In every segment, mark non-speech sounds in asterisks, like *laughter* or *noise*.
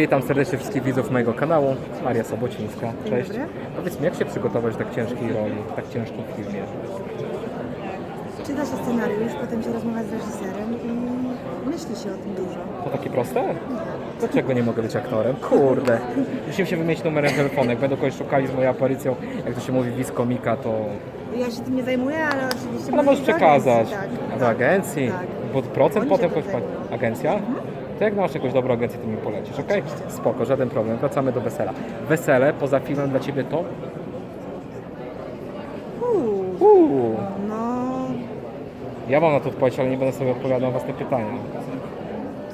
Witam serdecznie wszystkich widzów mojego kanału, Maria Sobocińska. Cześć. dobry. Powiedz mi, jak się przygotować do tak ciężkiej roli, w tak ciężkim filmie? Czyta się scenariusz, potem się rozmawia z reżyserem i myśli się o tym dużo. To takie proste? Dlaczego nie mogę być aktorem? Kurde. Musimy się wymienić numerem telefonu. Jak będą kogoś szukali z moją aparycją, jak to się mówi, wiz komika, to... Ja się tym nie zajmuję, ale oczywiście... Mogę możesz do przekazać. agencji, Tak, Do tak, agencji? Tak. Bo procent Oni potem się ktoś To jak masz jakąś dobrą agencję, to mi polecisz, okej? Spoko, żaden problem. Wracamy do wesela. Wesele poza filmem dla Ciebie to? Uuu, no... Ja mam na to odpowiedź, ale nie będę sobie odpowiadał na własne pytania.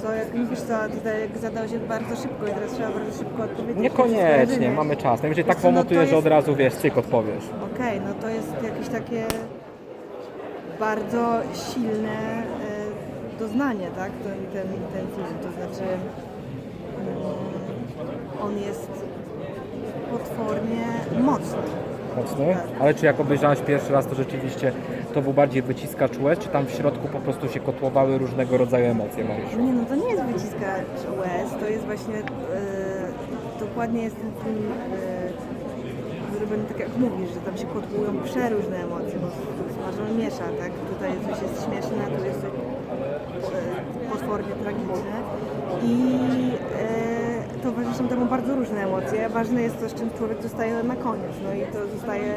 Co, jak mówisz co, tutaj jak zadał się bardzo szybko i teraz trzeba bardzo szybko odpowiedzieć. Niekoniecznie, mamy czas. Najwyżej tak co, no to pomotujesz, że jest- od razu wiesz, cyk odpowiesz. Okej, no to jest jakieś takie bardzo silne e, doznanie, tak, ten, ten, ten film. To znaczy mm, on jest potwornie mocny. Mocny. Ale czy jak obejrzałeś pierwszy raz, to rzeczywiście to był bardziej wyciskacz łez, czy tam w środku po prostu się kotłowały różnego rodzaju emocje, Marysiu? Nie no, to nie jest wyciskacz łez, to jest właśnie e, dokładnie jest ten film e, zrobiony tak jak mówisz, że tam się kotłują przeróżne emocje, bo smażon miesza, tak? Tutaj coś jest śmieszne, tu jest coś e, potwornie tragiczne. I e, towarzyszą temu bardzo różne emocje. Ważne jest to, z czym człowiek zostaje na koniec, no i to zostaje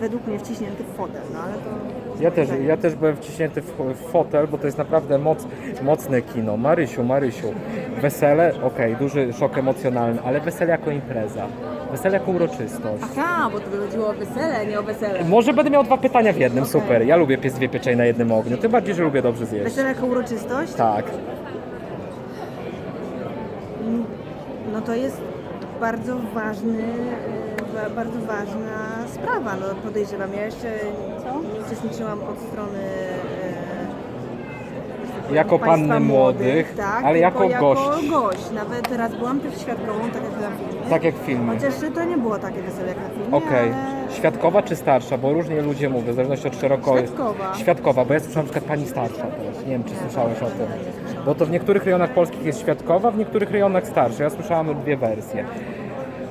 według mnie wciśnięty w fotel, no ale to... Ja też, ja też byłem wciśnięty w, w fotel, bo to jest naprawdę moc, mocne kino. Marysiu, Marysiu, wesele, okej, duży szok emocjonalny, ale wesele jako impreza, wesele jako uroczystość. Aha, bo to chodziło o wesele, nie o wesele. Może będę miał dwa pytania w jednym, super. Ja lubię piec dwie pieczeń na jednym ogniu, tym bardziej, że lubię dobrze zjeść. Wesele jako uroczystość? Tak. No to jest bardzo ważny, e, ba- bardzo ważna sprawa, no podejrzewam. Ja jeszcze nie uczestniczyłam od strony e, Jako panny młodych, tak, ale tylko jako gość. gość. Nawet teraz byłam też świadkową, tak jak na filmie. Tak jak w filmie. Chociaż to nie było takie wesele jak na filmie, Okej. ale... Świadkowa czy starsza? Bo różnie ludzie mówią, w zależności od szeroko Świadkowa. Świadkowa, bo ja słyszałem na przykład pani starsza teraz. Nie wiem, czy słyszałeś o tym. Bo to w niektórych rejonach polskich jest świadkowa, w niektórych rejonach starsza. Ja słyszałam dwie wersje.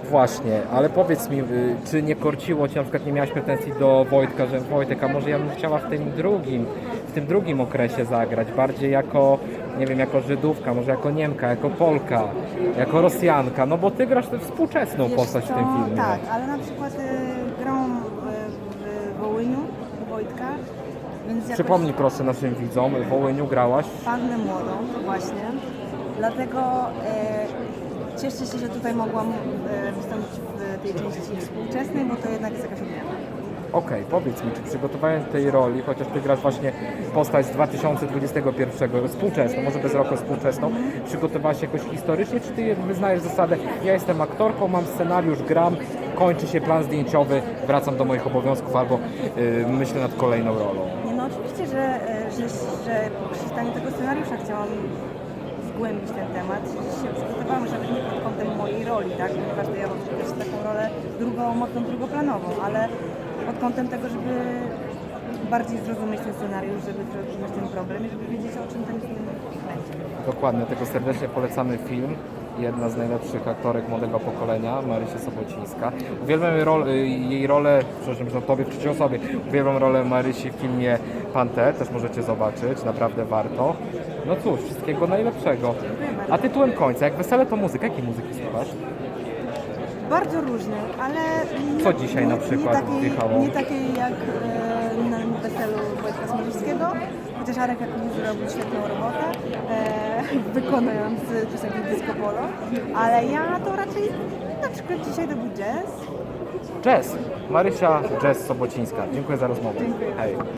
Właśnie, ale powiedz mi, y, czy nie korciło Cię, na przykład nie miałaś pretensji do Wojtka, że Wojtek, a może ja bym chciała w tym drugim, w tym drugim okresie zagrać, bardziej jako, nie wiem, jako Żydówka, może jako Niemka, jako Polka, jako Rosjanka, no bo Ty grasz tę współczesną Wiesz postać w co, tym filmie. Tak, ale na przykład y, grą w, w Wołyniu, Wojtka, więc jakoś... Przypomnij proszę naszym widzom, w Wołyniu grałaś. pannę młodą, właśnie. Dlatego e, cieszę się, że tutaj mogłam e, wystąpić w tej części współczesnej, bo to jednak jest jakaś odmiana. Okej, powiedz mi, czy przygotowając tej roli, chociaż Ty grasz właśnie postać z 2021, współczesną, może bez roku współczesną, przygotowałaś się jakoś historycznie, czy Ty wyznajesz zasadę, ja jestem aktorką, mam scenariusz, gram, kończy się plan zdjęciowy, wracam do moich obowiązków albo yy, myślę nad kolejną rolą. Nie, no oczywiście, że, e, że, że przy czytaniu tego scenariusza chciałam zgłębić ten temat. Się przygotowałam, że nie pod kątem mojej roli, tak? Ponieważ to ja mam też taką rolę drugą, mocną drugoplanową, ale pod kątem tego, żeby bardziej zrozumieć ten scenariusz, żeby zrozumieć ten problem i żeby wiedzieć, o czym ten film będzie. Dokładnie, tego serdecznie polecamy film. Jedna z najlepszych aktorek młodego pokolenia, Marysia Sobocińska. Uwielbiam jej, rol, jej rolę, przepraszam, że tobie w trzeciej osobie, uwielbiam rolę Marysi w filmie Panther, też możecie zobaczyć, naprawdę warto. No cóż, wszystkiego najlepszego. A tytułem końca, jak wesele to muzyka, jakiej muzyki słuchasz? Bardzo różne, ale... nie- Co dzisiaj na nie- przykład nie takiej, wjechało? Nie takiej jak e, na weselu Wojtka Smarzowskiego, chociaż Arek Jakubiec zrobił świetną robotę, e, *laughs* wykonując piosenki disco polo, ale ja to raczej na przykład dzisiaj to był jazz. Jazz. Marysia Jazz Sobocińska. Dziękuję za rozmowę. Dziękuję. Hej.